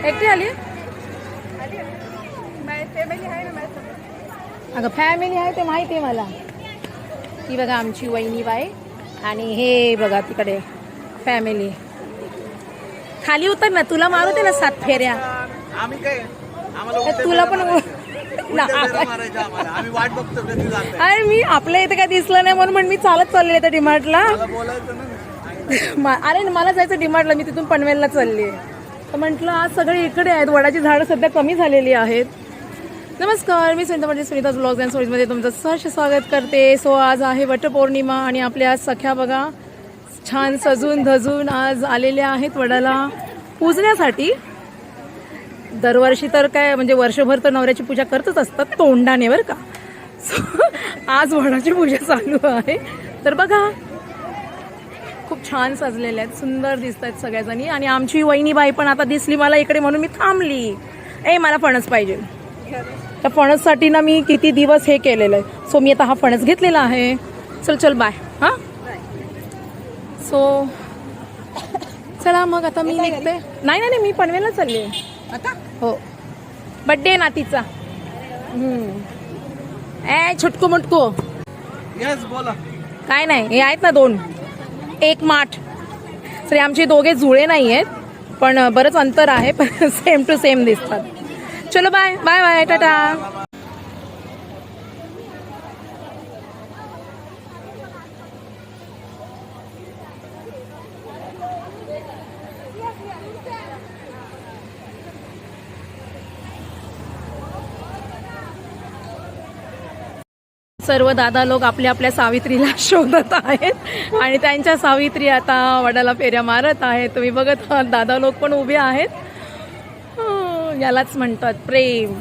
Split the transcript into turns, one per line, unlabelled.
एकटी आली?
फॅमिली आहे ना माझ्यासोबत
अगं फॅमिली आहे ते माहिती आहे मला. ही बघा आमची वहिनी बाई आणि हे बघा तिकडे फॅमिली खाली उतर ना तुला मारू ना सात फेऱ्या.
आम्ही काय? आम्हाला
तर
उलटे
तुला पण अरे मी आपल्या इथे काय दिसलं नाही म्हणून मी चालत चालले त्या डिमार्टला. अरे मला जायचं डिमार्टला मी तिथून पनवेलला चालली तर म्हटलं आज सगळे इकडे आहेत. वडाची झाडं सध्या कमी झालेली आहेत. नमस्कार मी सुनीता म्हणजे सुनीता ब्लॉग्स अँड स्टोरीजमध्ये तुमचं सहर्ष स्वागत करते. सो आज आहे वटपौर्णिमा आणि आपल्या आज सख्या बघा छान सजून धजून आज आलेल्या आहेत वडाला पूजण्यासाठी. दरवर्षी तर काय म्हणजे वर्षभर तर नवऱ्याची पूजा करतच असतात तोंडाने बरं का. सो आज वडाची पूजा चालू आहे. तर बघा खूप छान सजलेले आहेत सुंदर दिसत आहेत सगळ्याजणी. आणि आमची वहिनी बाई पण आता दिसली मला इकडे म्हणून मी थांबली. ए मला फणस पाहिजे. त्या फणससाठी ना मी किती दिवस हे केलेलं आहे. सो मी आता हा फणस घेतलेला आहे. चल चल बाय हां? सो चला मग आता मी निघते. नाही नाही नाही, मी पनवेलला चालली आहे.
आता?
हो. बड्डे नातीचा हम्म. ए छुटको मुटको.
येस बोला.
काय नाही हे आहेत ना दोन. एक माठ. तरी आमचे दोघे जुळे नाही आहेत पण बरंच अंतर आहे पण सेम टू सेम दिसतात. चलो बाय बाय बाय टाटा सर्व दादा लोक आपल्या आपल्या सावित्रीला शोधत आहेत. आणि त्यांच्या सावित्री आता वडाला फेऱ्या मारत आहेत. तुम्ही बघत आहात दादा लोक पण उभे आहेत. यालाच म्हणतात प्रेम.